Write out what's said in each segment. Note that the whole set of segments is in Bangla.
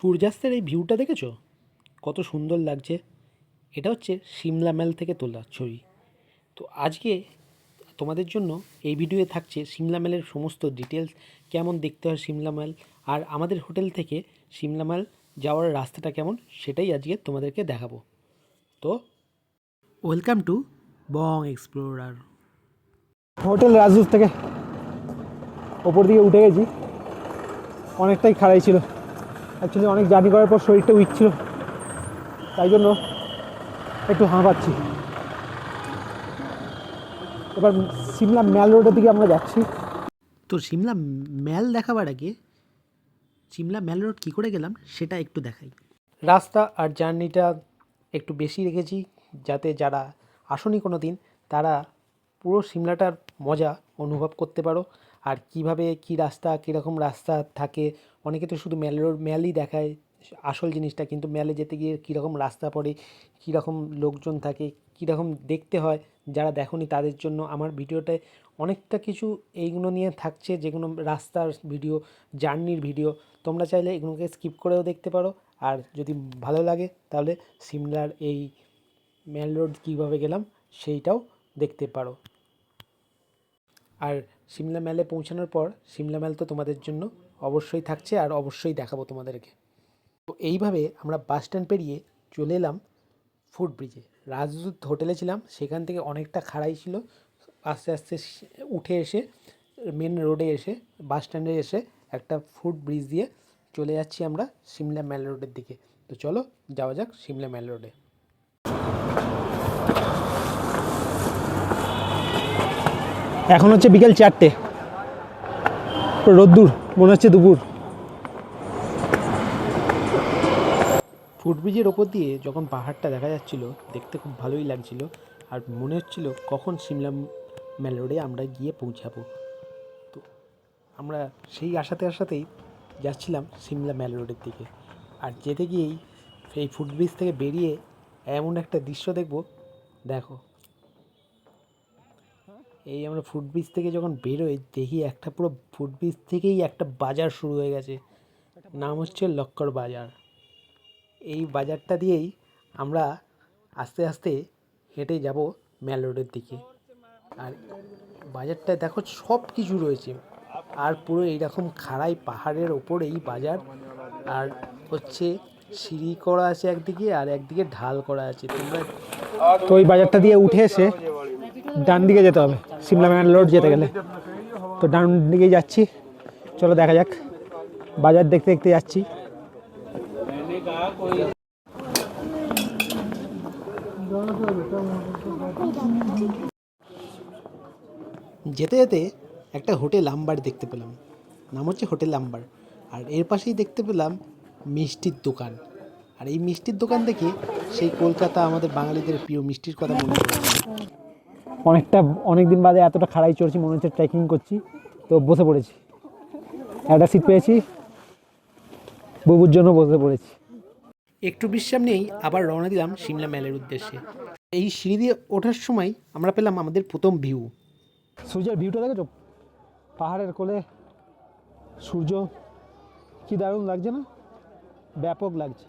সূর্যাস্তের এই ভিউটা দেখেছ? কত সুন্দর লাগছে। এটা হচ্ছে সিমলা ম্যাল থেকে তোলা ছবি। তো আজকে তোমাদের জন্য এই ভিডিওয়ে থাকছে সিমলা ম্যালের সমস্ত ডিটেলস কেমন দেখতে হয় সিমলা ম্যাল আর আমাদের হোটেল থেকে সিমলা ম্যাল যাওয়ার রাস্তাটা কেমন, সেটাই আজকে তোমাদেরকে দেখাবো। তো welcome to Bong explorer hotel Rajdoot থেকে ওপর দিকে উঠে গেছি। অনেকটাই খাড়াই ছিল। অ্যাকচুয়ালি অনেক জার্নি করার পর শরীরটা উইক ছিল। তাই জন্য একটু হাঁপাচ্ছি। এবার সিমলা ম্যাল রোডের দিকে আমরা যাচ্ছি। তো সিমলা ম্যাল দেখাবার আগে সিমলা ম্যাল রোড কী করে গেলাম সেটা একটু দেখাই। রাস্তা আর জার্নিটা একটু বেশি রেখেছি যাতে যারা আসনি কোনো দিন তারা পুরো সিমলাটার মজা অনুভব করতে পারো। আর কীভাবে কি রাস্তা, কীরকম রাস্তা থাকে অনেকে তো শুধু ম্যাল রোড ম্যালই দেখায় আসল জিনিসটা, কিন্তু ম্যালে যেতে গিয়ে কীরকম রাস্তা পড়ে, কীরকম লোকজন থাকে, কীরকম দেখতে হয়, যারা দেখোনি তাদের জন্য আমার ভিডিওটায় অনেকটা কিছু এইগুলো নিয়ে থাকছে, যেগুলো রাস্তার ভিডিও, জার্নির ভিডিও। তোমরা চাইলে এগুলোকে স্কিপ করেও দেখতে পারো। আর যদি ভালো লাগে, তাহলে সিমলার এই মেল রোড কীভাবে গেলাম, সেইটাও দেখতে পারো। আর সিমলা ম্যালে পৌঁছানোর পর সিমলা ম্যাল তো তোমাদের জন্য অবশ্যই থাকছে আর অবশ্যই দেখাবো তোমাদেরকে। তো এইভাবে আমরা বাস স্ট্যান্ড পেরিয়ে চলে এলাম ফুট ব্রিজে রাজদূত হোটেলে ছিলাম, সেখান থেকে অনেকটা খাড়াই ছিল। আস্তে আস্তে উঠে এসে মেন রোডে এসে বাস স্ট্যান্ডে এসে একটা ফুট ব্রিজ দিয়ে চলে যাচ্ছি আমরা সিমলা ম্যাল রোডের দিকে। তো চলো, যাওয়া যাক সিমলা ম্যাল রোডে এখন হচ্ছে বিকেল চারটে। রোদ্দুর। মনে হচ্ছে দুপুর। ফুটব্রিজের ওপর দিয়ে যখন পাহাড়টা দেখা যাচ্ছিল, দেখতে খুব ভালোই লাগছিল। আর মনে হচ্ছিল কখন সিমলা ম্যাল রোডে আমরা গিয়ে পৌঁছাবো। তো আমরা সেই আশাতে আশাতেই যাচ্ছিলাম সিমলা ম্যাল রোডের দিকে। আর যেতে গিয়েই সেই ফুটব্রিজ থেকে বেরিয়ে এমন একটা দৃশ্য দেখব। দেখো। এই আমরা ফুটব্রিজ থেকে যখন বেরোই, দেখি একটা পুরো ফুটব্রিজ থেকেই একটা বাজার শুরু হয়ে গেছে। নাম হচ্ছে লক্কর বাজার। এই বাজারটা দিয়েই আমরা আস্তে আস্তে হেঁটে যাব ম্যাল রোডের দিকে। আর বাজারটা দেখো সব কিছু রয়েছে। আর পুরো এইরকম খাড়াই পাহাড়ের ওপর এই বাজার। আর হচ্ছে সিঁড়ি করা আছে একদিকে আর একদিকে ঢাল করা আছে। তোমরা তো ওই বাজারটা দিয়ে উঠে এসে ডান দিকে যেতে হবে, সিমলা ম্যান রোড যেতে গেলে। তো ডান দিকে যাচ্ছি, চলো দেখা যাক, বাজার দেখতে দেখতে যাচ্ছি। যেতে যেতে একটা হোটেল আম্বার দেখতে পেলাম, নাম হচ্ছে হোটেল আম্বার। আর এর পাশেই দেখতে পেলাম মিষ্টির দোকান। আর এই মিষ্টির দোকান দেখে সেই কলকাতা আমাদের বাঙালিদের প্রিয় মিষ্টির কথা মনে পড়ে। অনেকটা অনেক দিন বাদে এতটা খাড়াই চড়ছি মনে হচ্ছে ট্রেকিং করছি তো বসে পড়েছি। একটা সিট পেয়েছি বুবুর জন্য বসে পড়েছি। একটু বিশ্রাম নিয়েই আবার রওনা দিলাম সিমলা মেলের উদ্দেশ্যে। এই সিঁড়ি দিয়ে ওঠার সময় আমরা পেলাম আমাদের প্রথম ভিউ সূর্যের ভিউটা দেখেছ? পাহাড়ের কোলে সূর্য কি দারুণ লাগছে না? ব্যাপক লাগছে।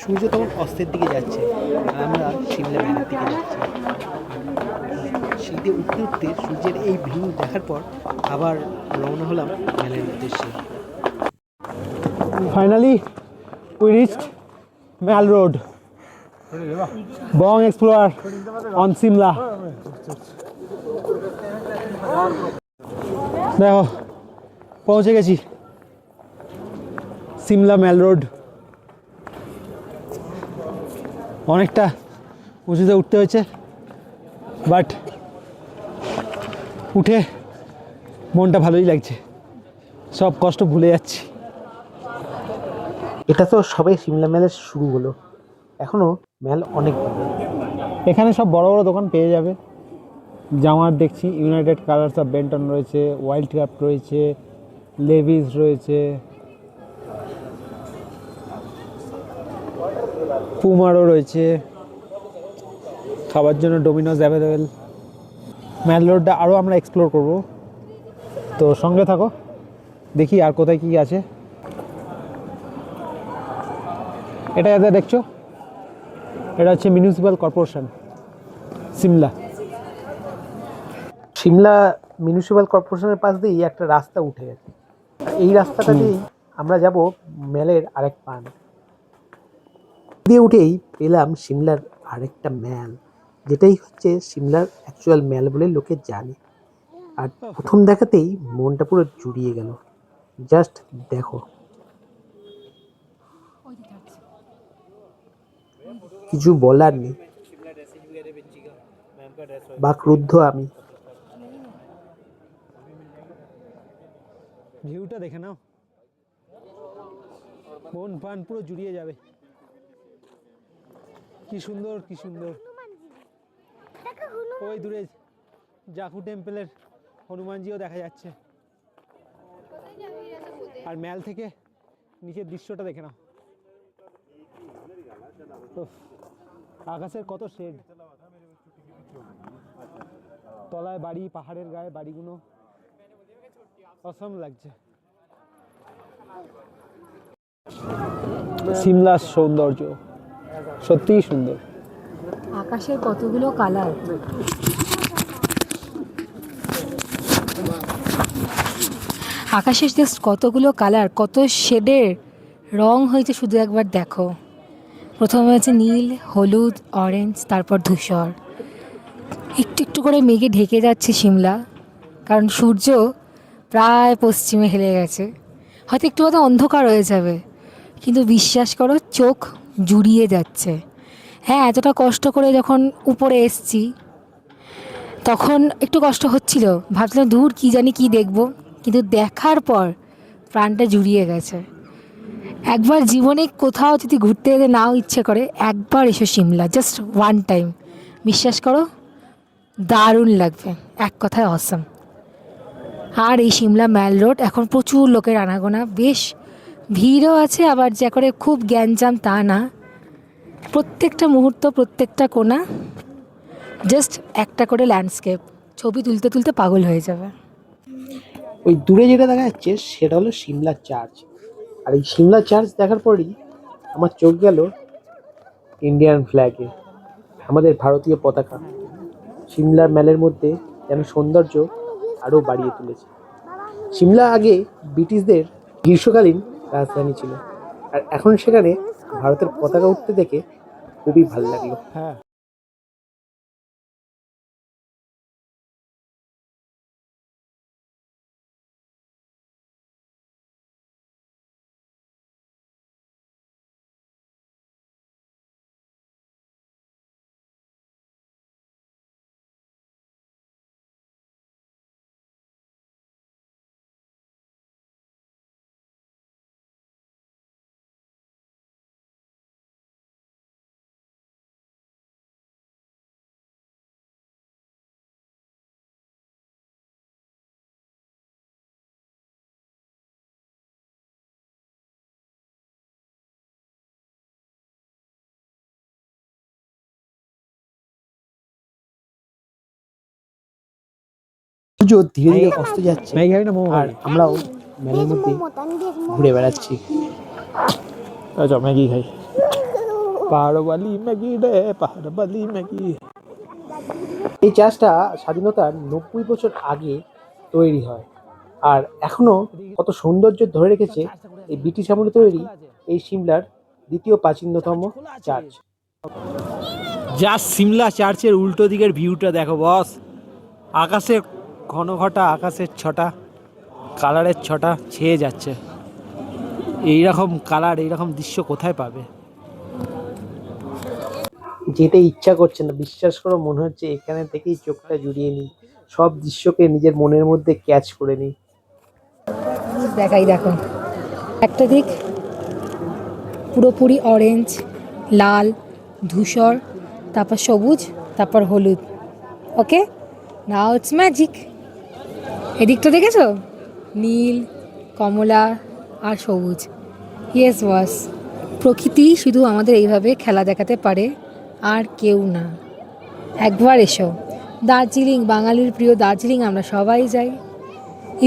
সূর্য তখন অস্তের দিকে যাচ্ছে আর আমরা সিমলা ম্যালের দিকে যাচ্ছি। সিঁড়িতে উঠতে উঠতে সূর্যের এই ভিউ দেখার পর আবার রওনা হলাম ম্যালের উদ্দেশ্যে। Finally we reached mall road Bong explorer on Shimla দেখো, পৌঁছে গেছি। সিমলা ম্যাল রোড অনেকটা উঁচুতে উঠতে হয়েছে বাট উঠে মনটা ভালোই লাগছে। সব কষ্ট ভুলে যাচ্ছি। এটা তো সবে সিমলা ম্যালের শুরু হলো। এখনও ম্যাল অনেক এখানে সব বড় বড় দোকান পেয়ে যাবে। জামার দেখছি ইউনাইটেড কালার্স অফ বেন্টন রয়েছে ওয়াইল্ড ক্রাফট রয়েছে লেভিস রয়েছে। পুমারও রয়েছে। খাবার জন্য ডোমিনোজ অ্যাভেলেবেল ম্যাল রোডটা আরও আমরা এক্সপ্লোর করব। তো সঙ্গে থাকো। দেখি আর কোথায় কী আছে। এটা যাতে দেখছ? এটা হচ্ছে municipal corporation Shimla Shimla municipal কর্পোরেশনের পাশ দিয়েই একটা রাস্তা উঠে গেছে। এই রাস্তাটা দিয়েই আমরা যাব মেলের আরেক পান। দিয়ে উঠেই পেলাম সিমলার আরেকটা ম্যাল, যেটাই হচ্ছে সিমলার অ্যাকচুয়াল ম্যাল বলে লোকে জানে। আর প্রথম দেখাতেই মনটা পুরো জুড়িয়ে গেল। জাস্ট দেখো। কিছু বলার নেই। বা ক্রুদ্ধ আমি। ভিউটা দেখে নাও। মন প্রাণ পুরো জুড়িয়ে যাবে। কি সুন্দর কি সুন্দর। ওই দূরে জাকু টেম্পলের হনুমানজিও দেখা যাচ্ছে। আর ম্যাল থেকে নিচের দৃশ্যটা দেখে নাও। আকাশের কত শেড। তলায় বাড়ি পাহাড়ের গায়ে বাড়িগুলো। অসম লাগছে। সিমলার সৌন্দর্য। সত্যিই সুন্দর। আকাশের কতগুলো কালার? আকাশের জাস্ট কতগুলো কালার, কত শেডের রং হয়েছে শুধু একবার দেখো। প্রথমে হচ্ছে নীল, হলুদ অরেঞ্জ তারপর ধূসর। একটু একটু করে মেঘে ঢেকে যাচ্ছে সিমলা, কারণ সূর্য প্রায় পশ্চিমে হেলে গেছে। হয়তো একটু হয়তো অন্ধকার হয়ে যাবে, কিন্তু বিশ্বাস করো, চোখ জুড়িয়ে যাচ্ছে। হ্যাঁ এতটা কষ্ট করে যখন উপরে এসছি, তখন একটু কষ্ট হচ্ছিল। ভাবছিলাম দূর কী জানি কী দেখব? কিন্তু দেখার পর প্রাণটা জুড়িয়ে গেছে। একবার জীবনে কোথাও যদি ঘুরতে যেতে নাও ইচ্ছে করে, একবার এসো সিমলা জাস্ট ওয়ান টাইম বিশ্বাস করো, দারুণ লাগবে। এক কথায় অসম আর এই সিমলা ম্যাল রোড, এখন প্রচুর লোকের আনাগোনা। বেশ ভিড়ও আছে, আবার যে করে খুব গ্যাঞ্জাম তা না। প্রত্যেকটা মুহূর্ত, প্রত্যেকটা কোণা জাস্ট একটা করে ল্যান্ডস্কেপ ছবি তুলতে তুলতে পাগল হয়ে যাবে। ওই দূরে যেটা দেখা যাচ্ছে, সেটা হলো সিমলা চার্চ। আর এই সিমলা চার্চ দেখার পরই আমার চোখ গেল ইন্ডিয়ান ফ্ল্যাগে আমাদের ভারতীয় পতাকা। সিমলার ম্যালের মধ্যে যেন সৌন্দর্য আরও বাড়িয়ে তুলেছে। সিমলা আগে ব্রিটিশদের গ্রীষ্মকালীন রাজধানী ছিল। আর এখন সেখানে ভারতের পতাকা উঠতে দেখে খুবই ভালো লাগল। হ্যাঁ। সূর্য ধীরে ধীরে অস্ত যাচ্ছে। না মোমো আর আমরাও মেলের মধ্যে ঘুরে বেড়াচ্ছি। আচ্ছা ম্যাগি খাই। পাহাড় বালি ম্যাগি রে পাহাড় বালি ম্যাগি। এই চাষটা স্বাধীনতার নব্বই বছর আগে তৈরি হয়। আর এখনও কত সৌন্দর্য ধরে রেখেছে এই ব্রিটিশ আমলে তৈরি এই সিমলার দ্বিতীয় প্রাচীনতম চার্চ। যা সিমলা চার্চের উল্টো দিকের ভিউটা দেখো বস আকাশে ঘন ঘটা আকাশের ছটা কালারের ছটা ছেয়ে যাচ্ছে। এইরকম কালার এইরকম দৃশ্য কোথায় পাবে? যেতে ইচ্ছা করছে না। বিশ্বাস করো মনে হচ্ছে এখানে থেকেই চোখটা জুড়িয়ে নিই। সব দৃশ্যকে নিজের মনের মধ্যে ক্যাচ করে নিই। দেখাই দেখো। একটা দিক পুরোপুরি অরেঞ্জ লাল ধূসর তারপর সবুজ তারপর হলুদ। ওকে নাও ইটস ম্যাজিক এদিকটা দেখেছ? নীল, কমলা আর সবুজ। ইয়েস ওয়াস প্রকৃতি শুধু আমাদের এইভাবে খেলা দেখাতে পারে, আর কেউ না। একবার এসো। দার্জিলিং, বাঙালির প্রিয় দার্জিলিং, আমরা সবাই যাই।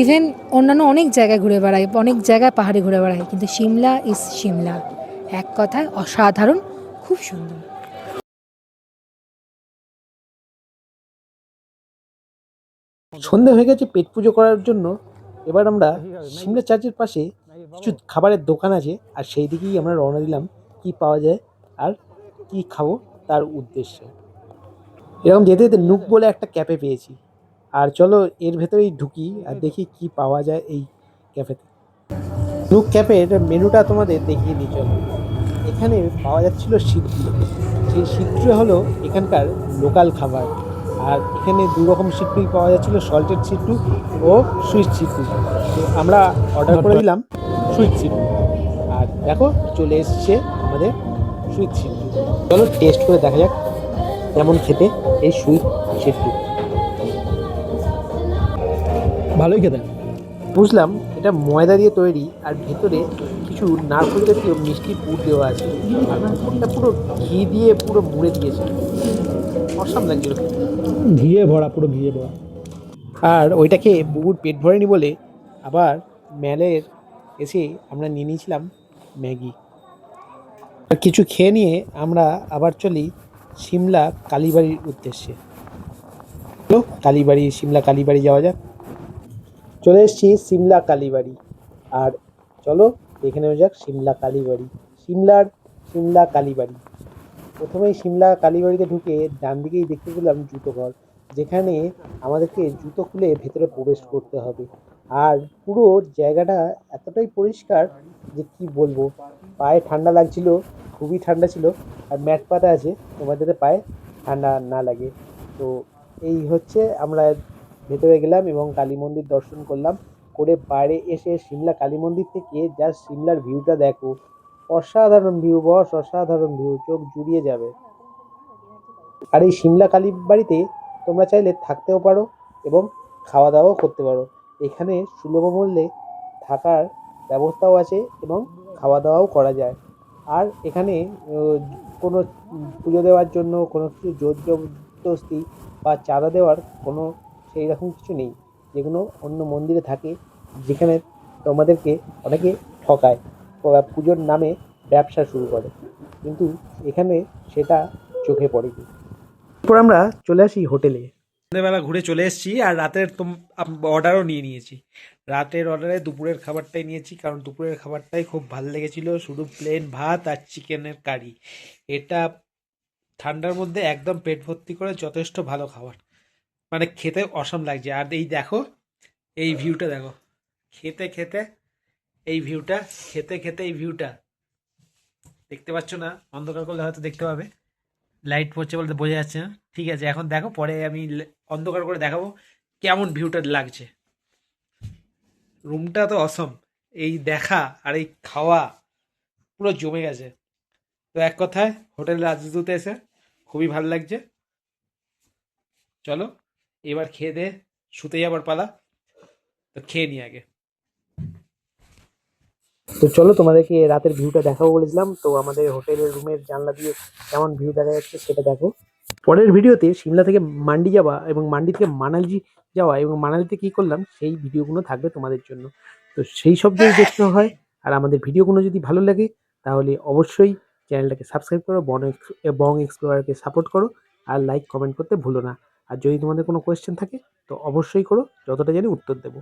ইভেন অন্যান্য অনেক জায়গায় ঘুরে বেড়াই, অনেক জায়গায় পাহাড়ে ঘুরে বেড়াই, কিন্তু সিমলা ইজ সিমলা এক কথায় অসাধারণ, খুব সুন্দর। সন্ধে হয়ে গেছে পেট পুজো করার জন্য। এবার আমরা সিমলা চার্চের পাশে কিছু খাবারের দোকান আছে আর সেই দিকেই আমরা রওনা দিলাম কি পাওয়া যায় আর কি খাব তার উদ্দেশ্যে। এরকম যেতে যেতে নুক বলে একটা ক্যাফে পেয়েছি। আর চলো এর ভেতরেই ঢুকি আর দেখি কি পাওয়া যায় এই ক্যাফেতে। নুক ক্যাফের মেনুটা তোমাদের দেখিয়ে দিই চলো। এখানে পাওয়া যাচ্ছিল সিদ্ধি। সেই সিদ্ধি হলো এখানকার লোকাল খাবার। আর এখানে দু রকম সিদ্ধি পাওয়া যাচ্ছিল সল্টেড সিদ্ধু ও সুইট সিদ্ধু তো আমরা অর্ডার করে দিলাম সুইট সিদ্ধু আর দেখো চলে এসছে আমাদের সুইট সিদ্ধু চলো টেস্ট করে দেখা যাক কেমন খেতে এই সুইট সিদ্ধু ভালোই খেতে। বুঝলাম এটা ময়দা দিয়ে তৈরি আর ভেতরে কিছু নারকেল জাতীয় মিষ্টি পুর দেওয়া আছে। আর পুরটা পুরো ঘি দিয়ে পুরো মুড়ে দিয়েছে। অসাম লাগছিল খেতে। ঘিয়ে ভরা, পুরো ঘিয়ে ভরা। আর ওইটাকে বুবুর পেট ভরেনি বলে আবার ম্যালের এসে আমরা নিয়ে নিয়েছিলাম ম্যাগি। আর কিছু খেয়ে নিয়ে আমরা আবার চলি সিমলা কালীবাড়ির উদ্দেশ্যে। তো কালীবাড়ি, সিমলা কালীবাড়ি যাওয়া যাক। চলে এসেছি সিমলা কালীবাড়ি। আর চলো দেখে নেওয়া যাক সিমলা কালীবাড়ি। সিমলার, সিমলা কালীবাড়ি। প্রথমেই সিমলা কালীবাড়িতে ঢুকে ডান দিকেই দেখতে পেলাম জুতো ঘর, যেখানে আমাদেরকে জুতো খুলে ভেতরে প্রবেশ করতে হবে। আর পুরো জায়গাটা এতটাই পরিষ্কার যে কি বলব, পায়ে ঠান্ডা লাগছিল, খুবই ঠান্ডা ছিল, আর ম্যাট পাতা আছে তোমার যাতে পায়ে ঠান্ডা না লাগে। তো এই হচ্ছে আমরা ভেতরে গেলাম এবং কালী মন্দির দর্শন করলাম। করে বাইরে এসে সিমলা কালী মন্দির থেকে জাস্ট সিমলার ভিউটা দেখো। অসাধারণ ভিউ বস অসাধারণ ভিউ চোখ জুড়িয়ে যাবে। আর এই সিমলা কালী বাড়িতে তোমরা চাইলে থাকতেও পারো এবং খাওয়া দাওয়াও করতে পারো। এখানে সুলভ মূল্যে থাকার ব্যবস্থাও আছে এবং খাওয়া দাওয়াও করা যায়। আর এখানে কোনো পুজো দেওয়ার জন্য, কোনো কিছু জোর জবরদস্তি বা চাঁদা দেওয়ার কোনো সেই রকম কিছু নেই। যেগুলো অন্য মন্দিরে থাকে, যেখানে তোমাদেরকে অনেকে ঠকায়। পুজোর নামে ব্যবসা শুরু করে। কিন্তু এখানে সেটা চোখে পড়েনি। এরপর আমরা চলে আসি হোটেলে। সন্ধ্যেবেলা ঘুরে চলে এসেছি আর রাতের তোম অর্ডারও নিয়ে নিয়েছি। রাতের অর্ডারে দুপুরের খাবারটাই নিয়েছি, কারণ দুপুরের খাবারটাই খুব ভালো লেগেছিল। শুধু প্লেন ভাত আর চিকেনের কারি এটা ঠান্ডার মধ্যে একদম পেট ভর্তি করে যথেষ্ট ভালো খাবার। মানে খেতে অসম লাগছে। আর এই দেখো, এই ভিউটা দেখো। খেতে খেতে এই ভিউটা খেতে খেতে এই ভিউটা দেখতে পাচ্ছ না? অন্ধকার করলে হয়তো দেখতে পাবে। লাইট পড়ছে বলতে বোঝা যাচ্ছে না। ঠিক আছে, এখন দেখো, পরে আমি অন্ধকার করে দেখাবো কেমন ভিউটা লাগছে। রুমটা তো অসম এই দেখা আর এই খাওয়া পুরো জমে গেছে। তো এক কথায় হোটেল রাজদূতে এসে খুবই ভালো লাগছে। চলো, এবার খেয়ে দে শুতে যাবার পালা। তো খেয়ে নি আগে। তো চলো তোমাদেরকে রাতের ভিউটা দেখাবো বলেছিলাম। তো আমাদের হোটেলের রুমের জানলা দিয়ে কেমন ভিউ দেখা যাচ্ছে সেটা দেখো। পরের ভিডিওতে সিমলা থেকে মান্ডি যাওয়া এবং মান্ডি থেকে মানালি যাওয়া এবং মানালিতে কী করলাম, সেই ভিডিওগুলো থাকবে তোমাদের জন্য। তো সেই সব যদি দেখতে হয় আর আমাদের ভিডিওগুলো যদি ভালো লাগে, তাহলে অবশ্যই চ্যানেলটাকে সাবস্ক্রাইব করো, বন বং এক্সপ্লোরারকে সাপোর্ট করো আর লাইক কমেন্ট করতে ভুলো না। আর যদি তোমাদের কোনো কোয়েশ্চেন থাকে, তো অবশ্যই করো, যতটা জানি উত্তর দেবো।